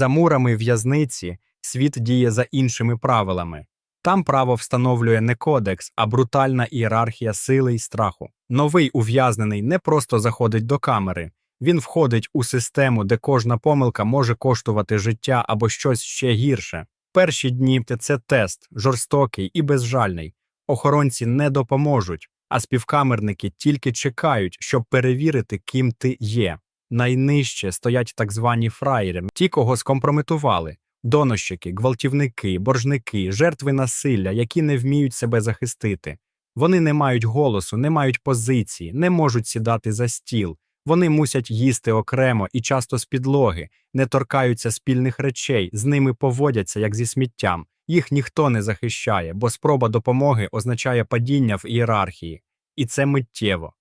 За мурами в'язниці світ діє за іншими правилами. Там право встановлює не кодекс, а брутальна ієрархія сили й страху. Новий ув'язнений не просто заходить до камери, він входить у систему, де кожна помилка може коштувати життя або щось ще гірше. Перші дні це тест, жорстокий і безжальний. Охоронці не допоможуть, а співкамерники тільки чекають, щоб перевірити, ким ти є. Найнижче стоять так звані фраєри, ті, кого скомпрометували, донощики, гвалтівники, боржники, жертви насилля, які не вміють себе захистити. Вони не мають голосу, не мають позиції, не можуть сідати за стіл. Вони мусять їсти окремо і часто з підлоги, не торкаються спільних речей, з ними поводяться як зі сміттям. Їх ніхто не захищає, бо спроба допомоги означає падіння в ієрархії, і це миттєво.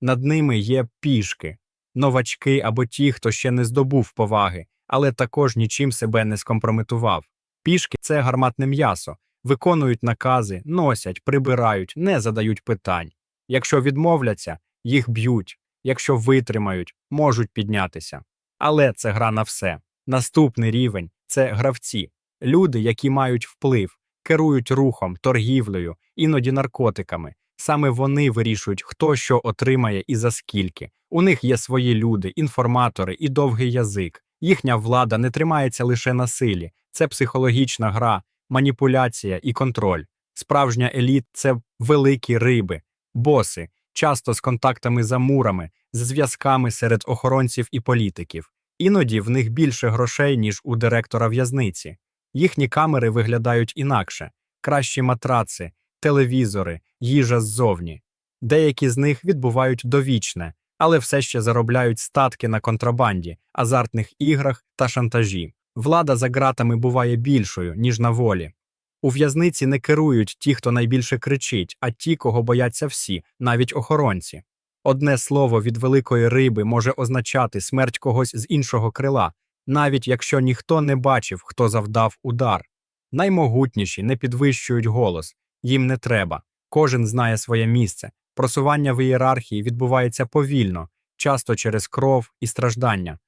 Над ними є пішки, новачки або ті, хто ще не здобув поваги, але також нічим себе не скомпрометував. Пішки це гарматне м'ясо, виконують накази, носять, прибирають, не задають питань. Якщо відмовляться, їх б'ють, якщо витримають, можуть піднятися. Але це гра на все. Наступний рівень це гравці, люди, які мають вплив, керують рухом, торгівлею, іноді наркотиками. Саме вони вирішують, хто що отримає і за скільки. У них є свої люди, інформатори і довгий язик. Їхня влада не тримається лише на силі, це психологічна гра, маніпуляція і контроль. Справжня еліт це великі риби, боси, часто з контактами за мурами, з зв'язками серед охоронців і політиків. Іноді в них більше грошей, ніж у директора в'язниці. Їхні камери виглядають інакше кращі матраци, телевізори, їжа ззовні. Деякі з них відбувають довічне, але все ще заробляють статки на контрабанді, азартних іграх та шантажі. Влада за ґратами буває більшою, ніж на волі. У в'язниці не керують ті, хто найбільше кричить, а ті, кого бояться всі, навіть охоронці. Одне слово від великої риби може означати смерть когось з іншого крила, навіть якщо ніхто не бачив, хто завдав удар. Наймогутніші не підвищують голос, їм не треба. Кожен знає своє місце. Просування в ієрархії відбувається повільно, часто через кров і страждання.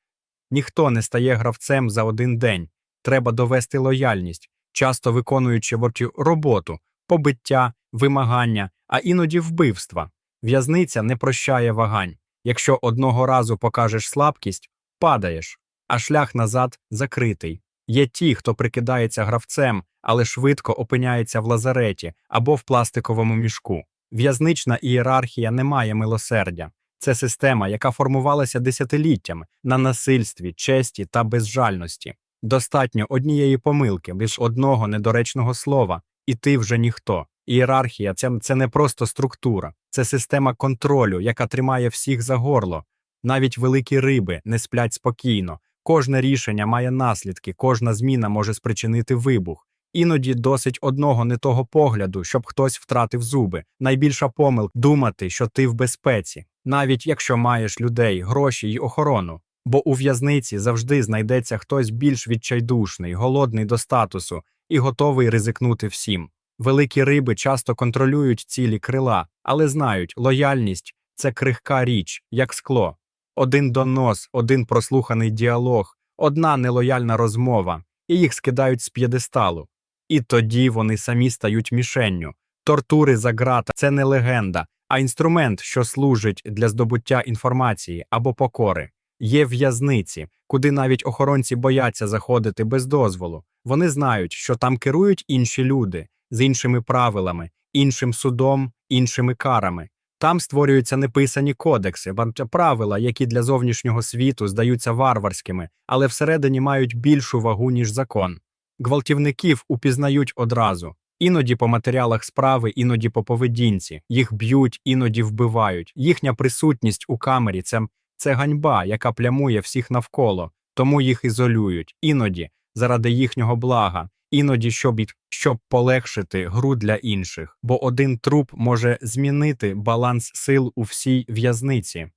Ніхто не стає гравцем за один день. Треба довести лояльність, часто виконуючи вортю роботу, побиття, вимагання, а іноді вбивства. В'язниця не прощає вагань. Якщо одного разу покажеш слабкість, падаєш, а шлях назад закритий. Є ті, хто прикидається гравцем, але швидко опиняється в лазареті або в пластиковому мішку. В'язнична ієрархія не має милосердя. Це система, яка формувалася десятиліттями на насильстві, честі та безжальності. Достатньо однієї помилки, лише одного недоречного слова, і ти вже ніхто. Ієрархія це, це не просто структура, це система контролю, яка тримає всіх за горло. Навіть великі риби не сплять спокійно. Кожне рішення має наслідки, кожна зміна може спричинити вибух. Іноді досить одного не того погляду, щоб хтось втратив зуби. Найбільша помилка думати, що ти в безпеці, навіть якщо маєш людей, гроші й охорону. Бо у в'язниці завжди знайдеться хтось більш відчайдушний, голодний до статусу і готовий ризикнути всім. Великі риби часто контролюють цілі крила, але знають, лояльність це крихка річ, як скло. Один донос, один прослуханий діалог, одна нелояльна розмова, і їх скидають з п'єдесталу. І тоді вони самі стають мішенню. Тортури за ґрата – це не легенда, а інструмент, що служить для здобуття інформації або покори. Є в'язниці, куди навіть охоронці бояться заходити без дозволу. Вони знають, що там керують інші люди з іншими правилами, іншим судом, іншими карами. Там створюються неписані кодекси, правила, які для зовнішнього світу здаються варварськими, але всередині мають більшу вагу, ніж закон. Гвалтівників упізнають одразу. Іноді по матеріалах справи, іноді по поведінці. Їх б'ють, іноді вбивають. Їхня присутність у камері це, це ганьба, яка плямує всіх навколо, тому їх ізолюють, іноді заради їхнього блага, іноді щоб, щоб полегшити гру для інших, бо один труп може змінити баланс сил у всій в'язниці.